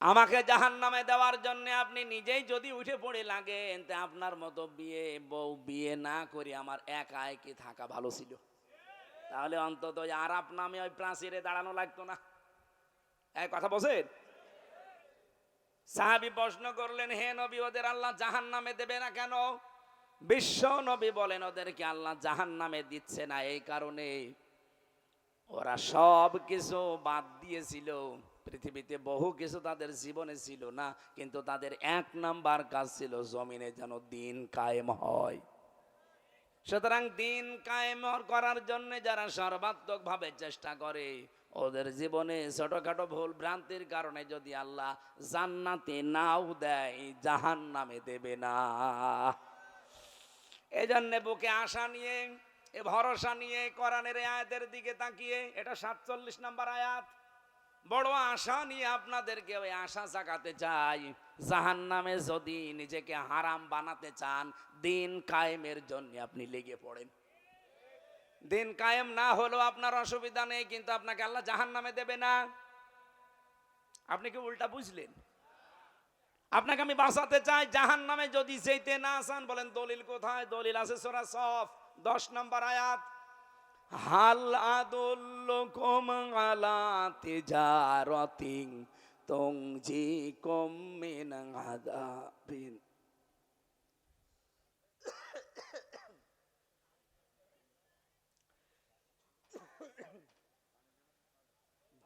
আমাকে জাহান নামে দেওয়ার জন্য আপনি নিজেই যদি উঠে পড়ে লাগেন, তা আপনার মতো বিয়ে, বউ বিয়ে না করে আমার একা একে থাকা ভালো ছিল। তাহলে অন্তত আর আরাপ নামে ওই প্রাচীরে দাঁড়ানো লাগতো না। এক কথা বলছেন? সাহাবি প্রশ্ন করলেন, হে নবী, ওদের আল্লাহ জাহান নামে দেবে না কেন? বিশ্ব নবী বলেন, ওদেরকে আল্লাহ জাহান নামে দিচ্ছে না, এই কারণে ওরা সব কিছু বাদ দিয়েছিল। পৃথিবীতে বহু কিছু তাদের জীবনে ছিল না, কিন্তু তাদের এক নাম্বার কাজ ছিল জমিনে যেন দিন কায়েম হয়। সুতরাং দিন কায়েম করার জন্য যারা সর্বাত্মক ভাবে চেষ্টা করে, ওদের জীবনে ছোটখাটো ভুল ভ্রান্তির কারণে যদি আল্লাহ জান্নাতে নাও দেয় জাহান নামে দেবে না। এই জন্য বুকে আশা নিয়ে ভরসা নিয়ে কোরআনের আয়াতের দিকে তাকিয়ে, এটা সাতচল্লিশ নাম্বার আয়াত বড় আশা নিয়ে আপনাদেরকে ওই আশা জাগাতে চাই। জাহান নামে যদি নিজেকে হারাম বানাতে চান, দিন কায়েমের জন্য আপনি লেগে পড়েন। দিন কায়েম না হলেও আপনার অসুবিধা নেই, কিন্তু আপনাকে আল্লাহ জাহান নামে দেবে না। আপনি কি উল্টা বুঝলেন? আপনাকে আমি বাঁচাতে চাই জাহান নামে যদি যেতে না চান, বলেন দলিল কোথায়? দলিল আছে সোরা সফ, দশ নম্বর আয়াত। হাল আদুল্লুকুম আলা তিজারাতিন তুনজিকুম মিন আযাবিন।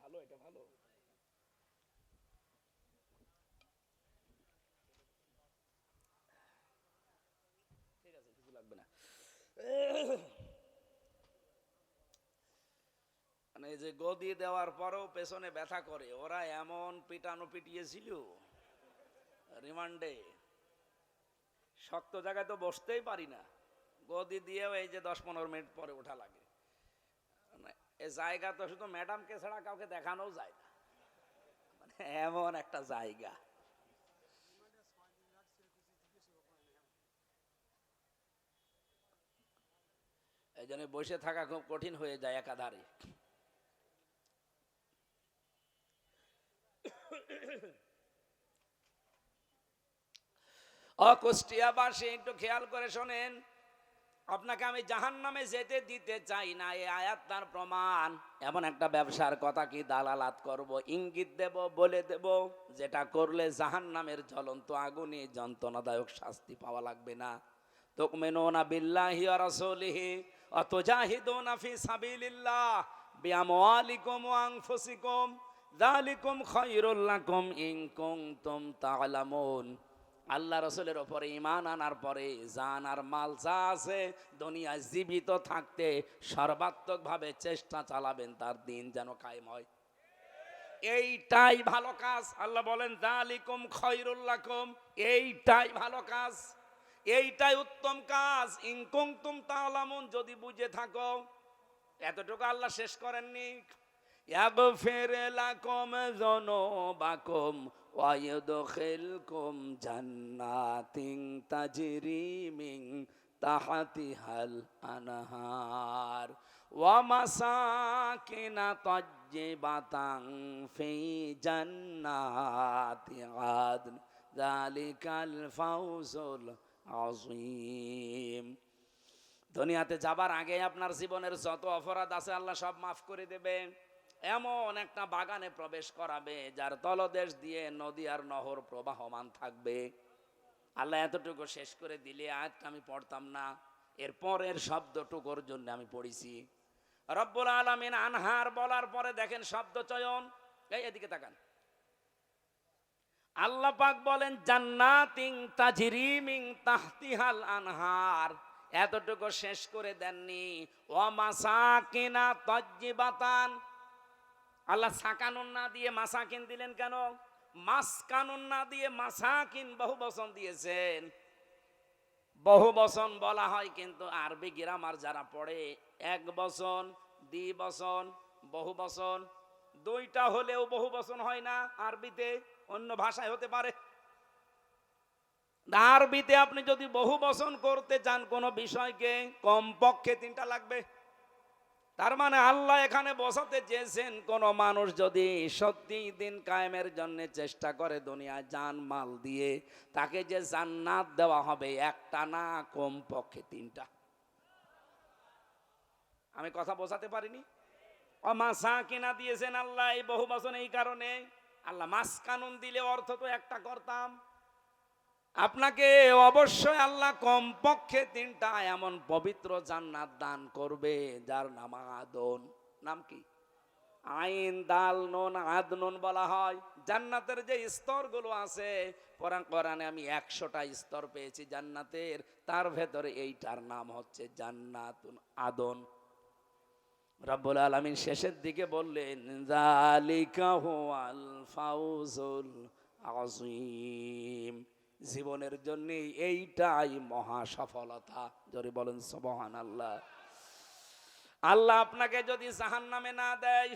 ভালো এটা ভালো। ঠিক মানে এই যে গদি দেওয়ার পরেও পেছনে ব্যথা করে। ওরা এমন পিটানো পিটিয়েছিল। রিমান্ডে। শক্ত জায়গায় তো বসতেই পারি না। গদি দিয়েও এই যে দশ পনেরো মিনিট পরে ওঠা লাগে। মানে এ জায়গা তো শুধু ম্যাডামকে ছাড়া কাউকে দেখানোও যায় না। মানে এমন একটা জায়গা। এই জন্য বসে থাকা খুব কঠিন হয়ে যায় একাধারে। অকুষ্টিয়াবাসী, একটু খেয়াল করে শোনেন। আপনাকে আমি জাহান নামে যেতে দিতে চাই না এই আয়াত তার প্রমাণ। এমন একটা ব্যবসার কথা কি দালালাত করব, ইঙ্গিত দেব, বলে দেব, যেটা করলে জাহান নামের জ্বলন্ত আগুনে যন্ত্রণাদায়ক শাস্তি পাওয়া লাগবে না। তুকমিনুনা বিল্লাহি রাসূলিহি ওয়া তুজাহিদুনা ফি সাবিলিল্লাহ বিআমওয়ালিকুম ওয়া আনফুসিকুম। যালিকুম খায়রুল লাকুম ইন কুনতুম তা'লামুন আল্লাহ রসুলের ওপরে ইমান আনার পরে জান আর মাল যা আছে দুনিয়ায় জীবিত থাকতে সর্বাত্মকভাবে চেষ্টা চালাবেন, তার দিন যেন কায়েম হয়। এইটাই ভালো কাজ। আল্লাহ বলেন দালিকুম খৈরুল্লাকুম এইটাই ভালো কাজ। এইটাই উত্তম কাজ। ইনকুম তুম তালামুন, যদি বুঝে থাকো। এতটুকু আল্লাহ শেষ করেননি। ইয়াগফির লাকুম যুনুবাকুম ওয়া ইউদখিলকুম জান্নাতিন তাজরি মিন তাহতিহাল আনহার। ওয়া মাসাকিনা তাজ্জিবাতান ফি জান্নাতি দুনিয়াতে যাবার আগে আপনার জীবনের যত অপরাধ আছে আল্লাহ সব মাফ করে দেবে। এমন একটা বাগানে প্রবেশ করাবে, যার তলদেশ দিয়ে নদী আর নহর প্রবাহমান থাকবে। আল্লাহ এতটুকু শেষ করে দিলে, আয়াতটা আমি পড়তাম না, এর পরের শব্দটুকুর জন্য আমি পড়েছি। রব্বুল আলমিন আনহার বলার পরে দেখেন শব্দ চয়ন, এই এদিকে তাকান। আল্লাহ পাক বলেন জান্নাতিং তাজরিমিং তাহতিহাল আনহার। এতটুকু শেষ করে দেননি। ও মাসাকিনা তজ্জিবাতান। আল্লাহ সাকানুন না দিয়ে মাসাকিন দিলেন কেন? মাস কানুন না দিয়ে মাসাকিন বহু বচন দিয়েছেন। বহু বচন বলা হয় কিন্তু আরবি গ্রামার যারা পড়ে, এক বচন দ্বি বচন, বহু বচন, দুইটা হলেও বহু বচন হয় না আরবিতে, অন্য ভাষায় হতে পারে। আরবিতে আপনি যদি বহু বচন করতে চান, কোনো বিষয়কে কমপক্ষে তিনটা লাগবে। তার মানে আল্লাহ এখানে বসাতে চেয়েছেন, কোন মানুষ যদি সত্যি দিন কায়েমের জন্য চেষ্টা করে দুনিয়ায় জান মাল দিয়ে, তাকে যে জান্নাত দেওয়া হবে, একটা না কম পক্ষে তিনটা। আমি কথা বোঝাতে পারিনি? ও মাসা কিনা দিয়েছেন আল্লাহ এই বহু বছর এই কারণে। আল্লাহ মাস কানুন দিলে অর্থ তো একটা করতাম। আপনাকে অবশ্যই আল্লাহ কমপক্ষে তিনটা এমন পবিত্র জান্নাত দান করবে, যার নাম আদন। নাম কি? আইন, দাল, নুন, আদ বলা হয়। জান্নাতের যে স্তরগুলো আছে, কোরআন আমি একশোটা স্তর পেয়েছি জান্নাতের। তার ভেতরে এইটার নাম হচ্ছে জান্নাতুন আদন। রব্বুল আলমিন শেষের দিকে বললেন জালিকা ফাউজুল আজিম জীবনের জন্য এইটাই মহা সফলতা। যদি বলেন সবহান আল্লাহ আল্লাহ আপনাকে যদি জাহান নামে না দেয়,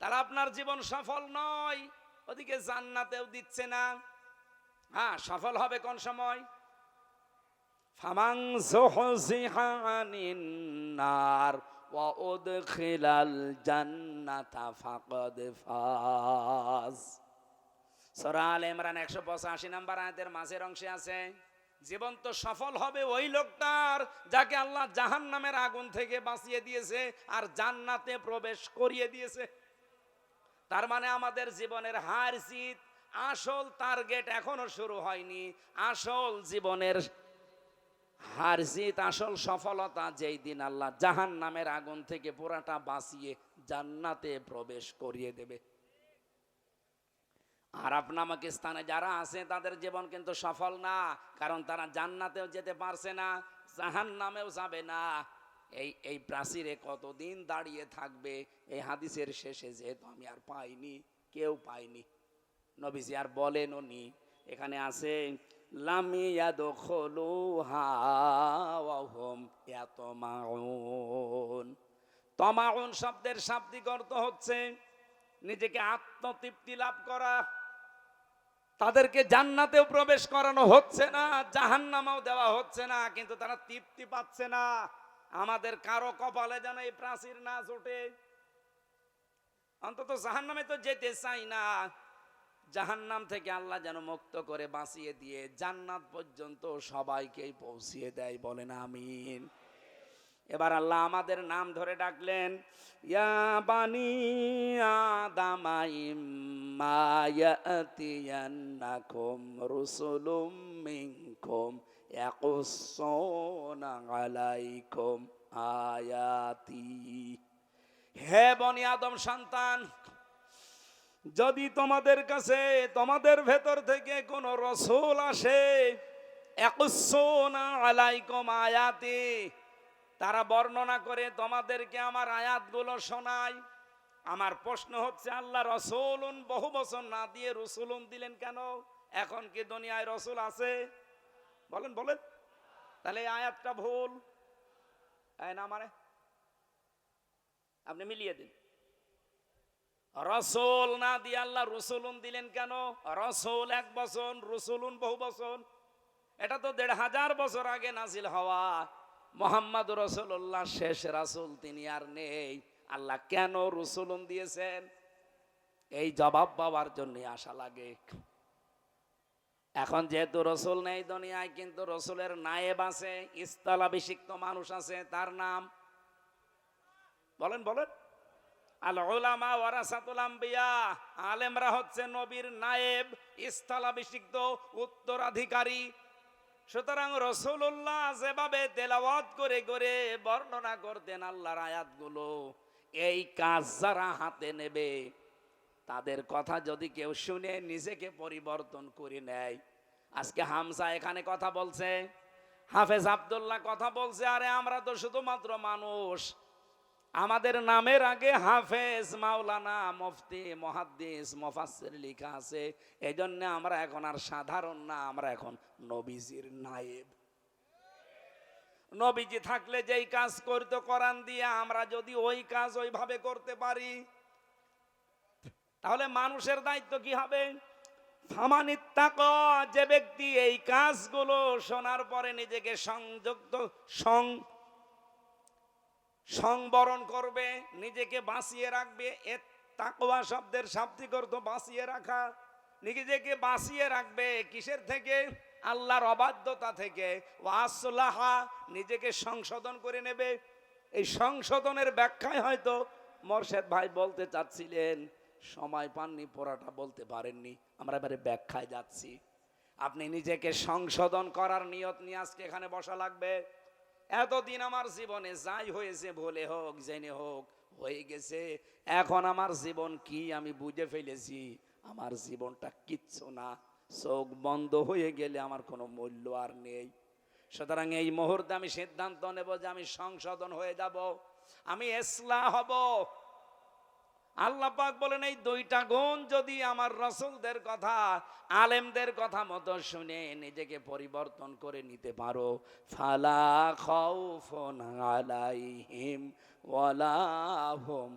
তাহলে আপনার জীবন সফল নয়। ওদিকে জান্নাতেও দিচ্ছে না। হ্যাঁ সফল হবে কোন সময়? জান্নাতা ফাকাদ ফাজ। সূরা ইমরান 185 নম্বর আয়াতের মাঝের অংশে আছে, জীবন তো সফল হবে ওই লোকটার যাকে আল্লাহ জাহান্নামের আগুন থেকে বাঁচিয়ে দিয়েছে আর জান্নাতে প্রবেশ করিয়ে দিয়েছে। তার মানে আমাদের জীবনের হার জিত, আসল টার্গেট এখনও শুরু হয়নি। আসল জীবনের হার জিত, আসল সফলতা যেই দিন আল্লাহ জাহান নামের আগুন থেকে পুরাটা বাঁচিয়ে জান্নাতে প্রবেশ করিয়ে দেবে। আরব নামক স্থানে যারা আছে তাদের জীবন কিন্তু সফল না, কারণ তারা জান্নাতেও যেতে পারছে না জাহান নামেও যাবে না। এই এই প্রাচীরে কতদিন দাঁড়িয়ে থাকবে, এই হাদিসের শেষে যেহেতু আমি আর পাইনি, কেউ পাইনি। নবীজি আর বলেন উনি, এখানে আছে লামিয়াদখলুহাম তমাউন শব্দের শাব্দিক অর্থ হচ্ছে, নিজেকে আত্মতৃপ্তি লাভ করা। তাদেরকে জান্নাতেও প্রবেশ করানো হচ্ছে না, জাহান্নামেও দেওয়া হচ্ছে না, কিন্তু তারা তৃপ্তি পাচ্ছে না। আমাদের কারও কপালে যেন এই প্রাচীর না জোটে। অন্তত জাহান্নামে তো যেতে চাই না। জাহান্নাম থেকে আল্লাহ যেন মুক্ত করে বাঁচিয়ে দিয়ে জান্নাত পর্যন্ত সবাইকেই পৌঁছিয়ে দেয় বলেন আমিন। এবার আল্লাহ আমাদের নাম ধরে ডাকলেন, ইয়া আয়াতি। হে বনি আদম সন্তান, যদি তোমাদের কাছে, তোমাদের ভেতর থেকে কোন রসুল আসে একুসোনা আলাইকুম আয়াতি তারা বর্ণনা করে, তোমাদেরকে আমার আয়াতগুলো শোনায় আমার প্রশ্ন হচ্ছে, আল্লাহ রসুলুন বহু বছর না দিয়ে রসুলুন দিলেন কেন? এখন কি দুনিয়ায় রসুল আছে? বলেন বলেন। তাহলে আয়াতটা ভুল। তাই না মানে? আপনি মিলিয়ে দিন। রসুল না দিয়ে আল্লাহ রসুলুন দিলেন কেন? রসুল এক বছর, রসুলুন বহু বছর। এটা তো দেড় হাজার বছর আগে নাজিল হওয়া। মোহাম্মদ রসুল্লাহ শেষ রাসুল তিনি আর নেই। আল্লাহ কেন রসুলুন দিয়েছেন? এই জবাব পাওয়ার জন্য আশা লাগে। এখন যেহেতু রসুল নেই দুনিয়ায়, কিন্তু রসুলের নায়েব আছে ইস্তালাভিষিক্ত মানুষ আছে, তার নাম? বলেন বলেন। আলেমরা হচ্ছে নবীর নায়েব স্থলাভিষিক্ত উত্তরাধিকারী সুতরাং রসুল্লাহ যেভাবে তেলাওয়াত করে করে বর্ণনা করতেন আল্লাহর আয়াতগুলো, এই কাজ যারা হাতে নেবে, তাদের কথা যদি কেউ শুনে নিজেকে পরিবর্তন করে নেয়। আজকে হামসা এখানে কথা বলছে, হাফেজ আবদুল্লাহ কথা বলছে, আরে আমরা তো শুধুমাত্র মানুষ। আমাদের নামের আগে হাফেজ মাওলানা মুফতি মহাদ্দিস মুফাসসির লেখা আছে এই জন্য আমরা এখন আর সাধারণ না, আমরা এখন নবীজির নায়েব। নবীজি থাকলে যেই কাজ করতো কোরআন দিয়ে, আমরা যদি ওই কাজ ওইভাবে করতে পারি, তাহলে মানুষের দায়িত্ব কি হবে? যে ব্যক্তি এই কাজগুলো শোনার পরে নিজেকে সংযুক্ত, সং সংবরণ করবে, নিজেকে বাঁচিয়ে রাখবে। এ তাকওয়া শব্দের শাব্দিক অর্থ বাঁচিয়ে রাখা। নিজেকে বাঁচিয়ে রাখবে কিসের থেকে? আল্লাহর অবাধ্যতা থেকে। ওয়াসলাহা নিজেকে সংশোধন করে নেবে। এই সংশোধনের ব্যাখ্যায় হয়তো মোর্শেদ ভাই বলতে চাচ্ছিলেন, সময় পাননি, পড়াটা বলতে পারেননি। আমরা এবারে ব্যাখ্যায় যাচ্ছি। আপনি নিজেকে সংশোধন করার নিয়ত নিয়ে আজকে এখানে বসা লাগবে। এতদিন আমার জীবনে যাই হয়েছে বলে হোক, জেনে হোক, হয়ে গেছে। এখন আমার জীবন কি আমি বুঝে ফেলেছি, আমার জীবনটা কিচ্ছু না। চোখ বন্ধ হয়ে গেলে আমার কোনো মূল্য আর নেই। সুতরাং এই মুহূর্তে আমি সিদ্ধান্ত নেব যে আমি সংশোধন হয়ে যাব, আমি এসলা হব। আল্লাহ পাক বলেন, এই দুইটা গুণ যদি আমার রসুলদের কথা, আলেমদের কথা মতো শুনে নিজেকে পরিবর্তন করে নিতে পারো, ফালা খাউফুন আলাইহিম ওয়ালা হুম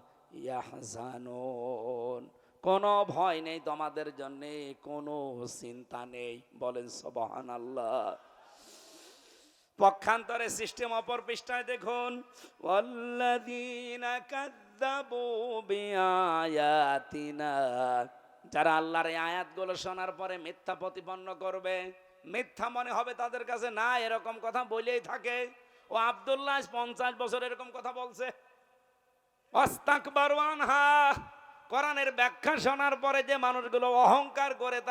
ইয়াহজানুন। কোনো ভয় নেই তোমাদের জন্য, কোনো চিন্তা নেই। বলেন, সুবহানাল্লাহ। পক্ষান্তরে সিস্টেম অপর পৃষ্ঠায় দেখুন। যারা আল্লাহর এই আয়াতগুলো শোনার পরে মিথ্যা প্রতিপন্ন করবে, মিথ্যা মনে হবে তাদের কাছে না, এরকম কথা বলেই থাকে। ও আব্দুল্লাহ পঞ্চাশ বছর এরকম কথা বলছে। অস্তাকবার আনহা। কোরআনের ব্যাখ্যা শোনার পরে যে মানুষগুলো অহংকার করে